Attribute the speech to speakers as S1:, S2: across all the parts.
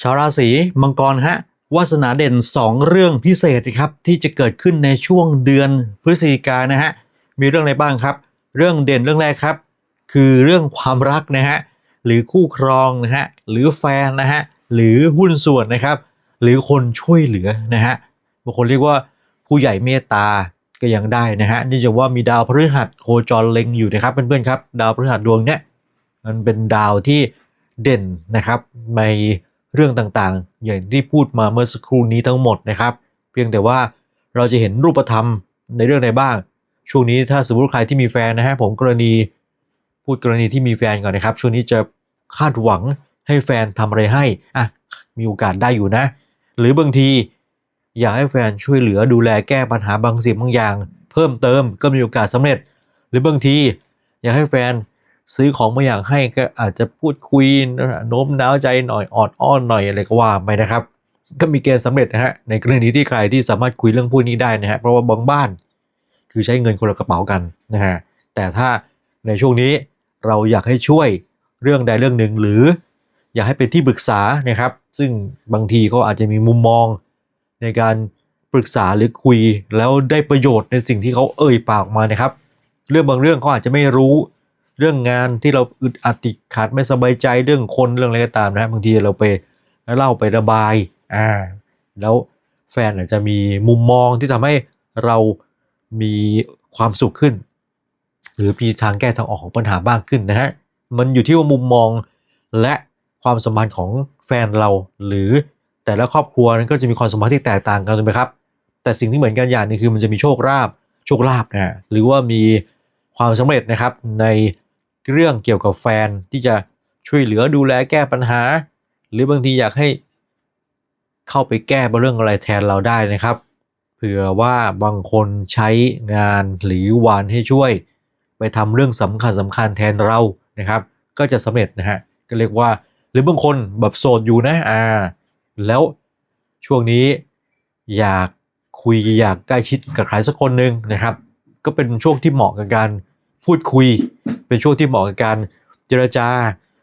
S1: ชาวราศีมังกรฮะวาสนาเด่น 2 เรื่องพิเศษครับที่จะเกิดขึ้นในช่วงเดือนพฤศจิกายนนะฮะมีเรื่องอะไรบ้างครับ เรื่องเด่นเรื่องแรกครับ คือเรื่องความรักนะฮะหรือคู่ครองนะฮะหรือแฟนนะฮะหรือหุ้นส่วนนะครับ หรือคนช่วยเหลือนะฮะบางคนเรียกว่าผู้ใหญ่เมตตาก็ยังได้นะฮะนี่จะว่ามีดาวพฤหัสโคจรเล็งอยู่นะครับเพื่อนๆครับ ดาวพฤหัสดวงเนี้ยมันเป็นดาวที่เด่นนะครับใน เรื่องต่างๆ อย่างที่พูดมาเมื่อสักครู่นี้ทั้งหมดนะครับ เพียงแต่ว่าเราจะเห็นรูปธรรมในเรื่องใดบ้าง ช่วงนี้ถ้าสมมติใครที่มีแฟนนะฮะผมกรณีพูดกรณีที่มีแฟนก่อนนะครับ ช่วงนี้จะคาดหวังให้แฟนทำอะไรให้อะมีโอกาสได้อยู่นะ หรือบางทีอยากให้แฟนช่วยเหลือดูแลแก้ปัญหาบางสิ่งบางอย่าง เพิ่มเติมก็มีโอกาสสำเร็จ หรือบางทีอยากให้แฟน ซื้อของบาอย่างให้ก็อาจจะพูดคุยโน้มน้าวใจหน่อยออดอ้อนหน่อยอะไรก็ว่าไปนะครับ ก็มีเกณฑ์สำเร็จนะฮะในกรณีที่ใครที่สามารถคุยเรื่องพวกนี้ได้นะฮะเพราะว่าบางบ้าน คือใช้เงินคนละกระเป๋ากันนะฮะแต่ถ้าในช่วงนี้เราอยากให้ช่วยเรื่องใดเรื่องหนึ่งหรือ อยากให้เป็นที่ปรึกษานะครับ ซึ่งบางทีเขาอาจจะมีมุมมองในการปรึกษาหรือคุยแล้วได้ประโยชน์ในสิ่งที่เขาเอ่ยปากออกมานะครับ เรื่องบางเรื่องเขาอาจจะไม่รู้ เรื่องงานที่เราอึดอัดติดขัดไม่สบายใจเรื่องคนเรื่องอะไรก็ตามนะบางทีเราไปเล่าไประบายอ่าแล้วแฟนอาจจะมีมุมมองที่ทำให้เรามีความสุขขึ้น หรือมีทางแก้ทางออกของปัญหาบ้างขึ้นนะฮะมันอยู่ที่ว่ามุมมองและความสัมพันธ์ของแฟนเรา หรือแต่ละครอบครัวนั้นก็จะมีความสัมพันธ์ที่แตกต่างกันถูกไหมครับ แต่สิ่งที่เหมือนกันอย่างหนึงคือมันจะมีโชคลาภโชคลาภนะฮะหรือว่ามีความสำเร็จนะครับใน เรื่องเกี่ยวกับแฟนที่จะช่วยเหลือดูแลแก้ปัญหา หรือบางทีอยากให้เข้าไปแก้เรื่องอะไรแทนเราได้นะครับ เผื่อว่าบางคนใช้งานหรือวานให้ช่วย ไปทำเรื่องสำคัญสำคัญแทนเรานะครับ ก็จะสำเร็จนะฮะก็เรียกว่าหรือบางคนแบบโสดอยู่นะอ่าแล้วช่วงนี้อยากคุยอยากใกล้ชิดกับใครสักคนหนึ่งนะครับ ก็เป็นช่วงที่เหมาะกับการ พูดคุย เป็นช่วงที่เหมาะกับการเจรจา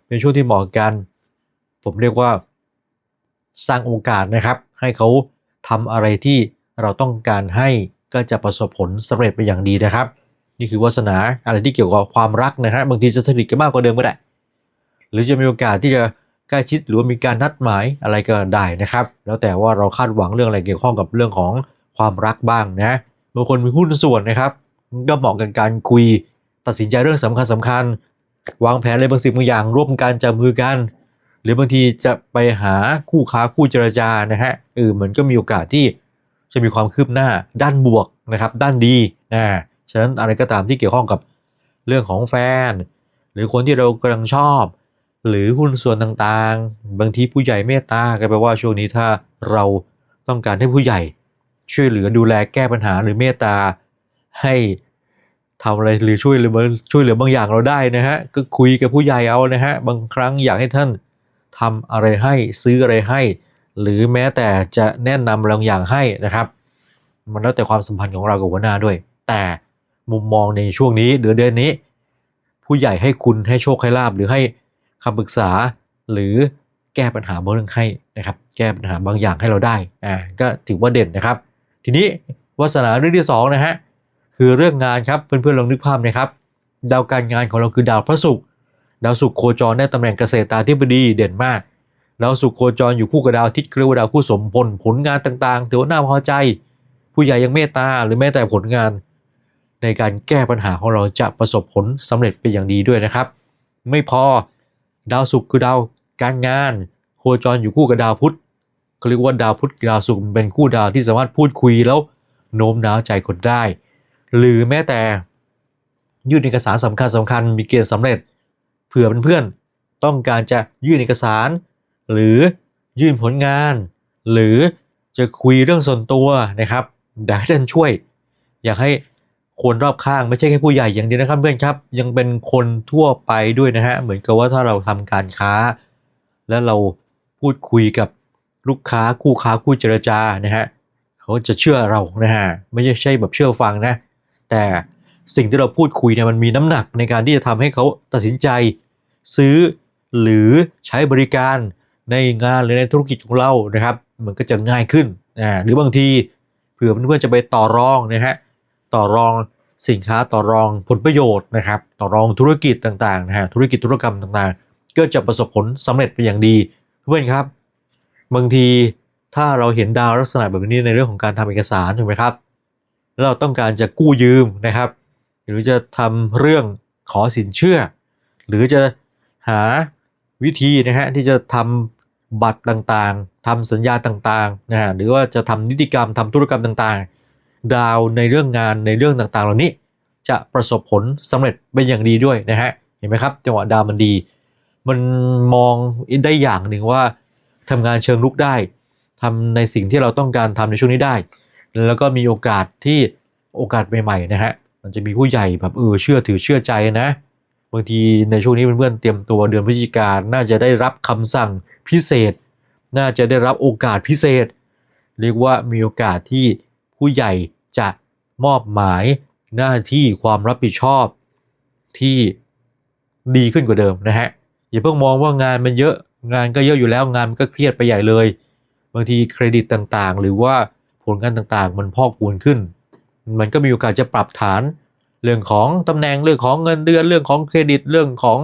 S1: เป็นช่วงที่เหมาะกับการ ผมเรียกว่าสร้างโอกาสนะครับ ให้เขาทำอะไรที่เราต้องการให้ก็จะประสบผลสำเร็จไปอย่างดีนะครับ นี่คือวาสนาอะไรที่เกี่ยวกับความรักนะฮะบางทีจะสนิทกันมากกว่าเดิมก็ได้ หรือจะมีโอกาสที่จะใกล้ชิดหรือว่ามีการนัดหมายอะไรก็ได้นะครับ แล้วแต่ว่าเราคาดหวังเรื่องอะไรเกี่ยวข้องกับเรื่องของความรักบ้างนะบางคนมีหุ้นส่วนนะครับ ก็เหมาะกับการคุย ตัดสินใจเรื่องสำคัญสำคัญ วางแผนอะไรบางสิ่งบางอย่างร่วมกันจับมือกัน หรือบางทีจะไปหาคู่ค้าคู่เจรจานะฮะเออมันก็มีโอกาสที่จะมีความคืบหน้าด้านบวกนะครับ ด้านดีนะฉะนั้นอะไรก็ตามที่เกี่ยวข้องกับเรื่องของแฟน หรือคนที่เรากำลังชอบ หรือหุ้นส่วนต่างๆ บางทีผู้ใหญ่เมตตาก็แปลว่าช่วงนี้ถ้าเราต้องการให้ผู้ใหญ่ ช่วยเหลือดูแลแก้ปัญหาหรือเมตตาให้ ทำอะไรหรือช่วยเหลือช่วยเหลือบางอย่างเราได้นะฮะก็คุยกับผู้ใหญ่เอานะฮะบางครั้งอยากให้ท่านทำอะไรให้ซื้ออะไรให้ หรือแม้แต่จะแนะนำบางอย่างให้นะครับ มันแล้วแต่ความสัมพันธ์ของเรากับหัวหน้าด้วย แต่มุมมองในช่วงนี้เดือนเดือนนี้ ผู้ใหญ่ให้คุณให้โชคให้ลาบหรือให้คำปรึกษา หรือแก้ปัญหาบางเรื่องให้นะครับ แก้ปัญหาบางอย่างให้เราได้อ่าก็ถือว่าเด่นนะครับ ทีนี้วาสนาเรื่องที่สองนะฮะ คือเรื่องงานครับเพื่อนๆลองนึกภาพนะครับ ดาวการงานของเราคือดาวพระศุกร์ดาวศุกร์โคจรได้ตำแหน่งเกษตรตาธิบดีเด่นมากดาวศุกร์โคจรอยู่คู่กับดาวอาทิตย์เรียกว่าดาวผู้สมพลผลงานต่างๆถือว่าน่าพอใจ ผู้ใหญ่ยังเมตตาหรือแม้แต่ผลงาน ในการแก้ปัญหาของเราจะประสบผลสำเร็จเป็นอย่างดีด้วยนะครับ ไม่พอดาวศุกร์คือดาวการงาน โคจรอยู่คู่กับดาวพุธเขาเรียกว่าดาวพุธดาวศุกร์เป็นคู่ดาวที่สามารถพูดคุยแล้วโน้มน้าวใจคนได้ หรือแม้แต่ยื่นเอกสารสำคัญสำคัญมีเกณฑ์สำเร็จ เผื่อเพื่อนๆต้องการจะยื่นเอกสาร หรือยื่นผลงาน หรือจะคุยเรื่องส่วนตัวนะครับอยากให้ท่านช่วย อยากให้คนรอบข้างไม่ใช่แค่ผู้ใหญ่อย่างเดียวนะครับเพื่อนครับ ยังเป็นคนทั่วไปด้วยนะฮะเหมือนกับว่าถ้าเราทำการค้า แล้วเราพูดคุยกับลูกค้าคู่ค้าคู่เจรจานะฮะเขาจะเชื่อเรานะฮะไม่ใช่แบบเชื่อฟังนะ แต่สิ่งที่เราพูดคุยเนี่ยมันมีน้ำหนักในการที่จะทำให้เขาตัดสินใจ ซื้อหรือใช้บริการในงานหรือในธุรกิจของเรานะครับ มันก็จะง่ายขึ้นอ่าหรือบางทีเผื่อเพื่อนๆจะไปต่อรองนะฮะต่อรองสินค้าต่อรองผลประโยชน์นะครับต่อรองธุรกิจต่างๆนะฮะธุรกิจธุรกรรมต่างๆ ก็จะประสบผลสำเร็จเป็นอย่างดีเพื่อนครับ บางทีถ้าเราเห็นดาวลักษณะแบบนี้ในเรื่องของการทำเอกสารถูกไหมครับ เราต้องการจะกู้ยืมนะครับ หรือจะทำเรื่องขอสินเชื่อ หรือจะหาวิธีนะฮะที่จะทำบัตรต่างๆทำสัญญาต่างๆนะฮะหรือว่าจะทำนิติกรรมทำธุรกรรมต่างๆ ดาวในเรื่องงานในเรื่องต่างๆ เหล่านี้ จะประสบผลสำเร็จเป็นอย่างดีด้วยนะฮะเห็นไหมครับจังหวะดาวมันดี มันมองได้อย่างหนึ่งว่าทำงานเชิงลุกได้ทำในสิ่งที่เราต้องการทำในช่วงนี้ได้ แล้วก็มีโอกาสที่โอกาสใหม่ๆนะฮะมันจะมีผู้ใหญ่แบบเออเชื่อถือเชื่อใจนะบางทีในช่วงนี้เพื่อนๆเตรียมตัวเดือนพฤศจิกานน่าจะได้รับคำสั่งพิเศษ น่าจะได้รับโอกาสพิเศษ เรียกว่ามีโอกาสที่ผู้ใหญ่จะมอบหมายหน้าที่ความรับผิดชอบที่ดีขึ้นกว่าเดิมนะฮะอย่าเพิ่งมองว่างานมันเยอะงานก็เยอะอยู่แล้วงานมันก็เครียดไปใหญ่เลย บางทีเครดิตต่างๆ หรือว่า ผลงานต่างๆ มันพอกพูนขึ้น มันก็มีโอกาสจะปรับฐาน เรื่องของตำแหน่งเรื่องของเงินเดือนเรื่องของเครดิตเรื่องของ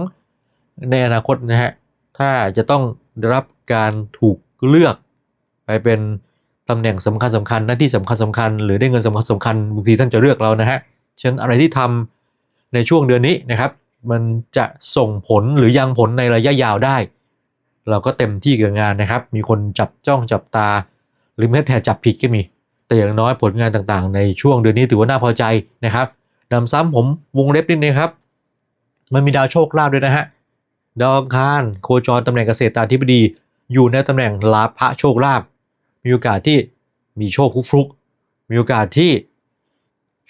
S1: ในอนาคตนะฮะถ้าจะต้องได้รับการถูกเลือก ไปเป็นตำแหน่งสำคัญสำคัญหน้าที่สำคัญสำคัญหรือได้เงินสำคัญสำคัญบางทีท่านจะเลือกเรานะฮะฉะนั้นอะไรที่ทำในช่วงเดือนนี้นะครับ มันจะส่งผลหรือยังผลในระยะยาวได้ เราก็เต็มที่กับงานนะครับ มีคนจับจ้องจับตา หรือแม้แต่จับผิดก็มี แต่อย่างน้อยผลงานต่างๆ ในช่วงเดือนนี้ถือว่าน่าพอใจนะครับนำซ้ำผมวงเล็บนิดนึงครับ มันมีดาวโชคลาภด้วยนะฮะดาวอังคารโคจรตำแหน่งเกษตราธิบดี อยู่ในตำแหน่งลาภะโชคลาภมีโอกาสที่มีโชคฟลุก มีโอกาสที่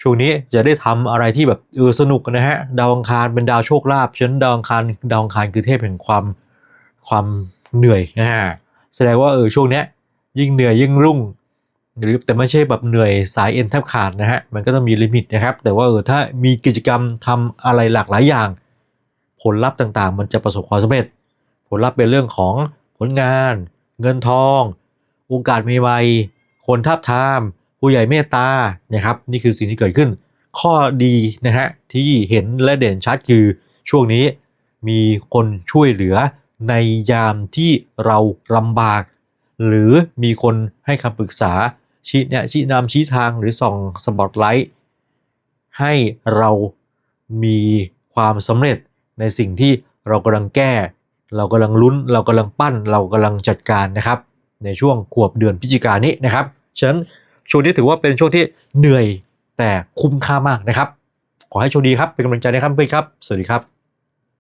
S1: ช่วงนี้จะได้ทำอะไรที่แบบเออสนุกนะฮะดาวอังคารเป็นดาวโชคลาภฉะนั้นดาวอังคารดาวอังคารคือเทพแห่งความความเหนื่อยนะฮะแสดงว่าเออช่วงเนี้ยยิ่งเหนื่อยยิ่งรุ่ง หรือแต่ไม่ใช่แบบเหนื่อยสายเอ็นแทบขาดนะฮะมันก็ต้องมีลิมิตนะครับ แต่ว่าเออถ้ามีกิจกรรมทำอะไรหลากหลายอย่าง ผลลัพธ์ต่างๆ มันจะประสบความสำเร็จ ผลลัพธ์เป็นเรื่องของผลงาน เงินทองโอกาสใหม่ๆคนทับทาม ผู้ใหญ่เมตตานะครับนี่คือสิ่งที่เกิดขึ้น ข้อดีนะฮะที่เห็นและเด่นชัดคือช่วงนี้มีคนช่วยเหลือในยามที่เราลำบาก หรือมีคนให้คำปรึกษา ชี้แนะชี้นำชี้ทางหรือส่องสปอตไลท์ให้เรามีความสำเร็จในสิ่งที่เรากำลังแก้ เรากำลังลุ้น เรากำลังปั้น เรากำลังจัดการนะครับ ในช่วงขวบเดือนพฤศจิกายนนี้นะครับ ฉะนั้นช่วงนี้ถือว่าเป็นช่วงที่เหนื่อยแต่คุ้มค่ามากนะครับ ขอให้โชคดีครับ เป็นกำลังใจนะครับเพื่อนครับ สวัสดีครับ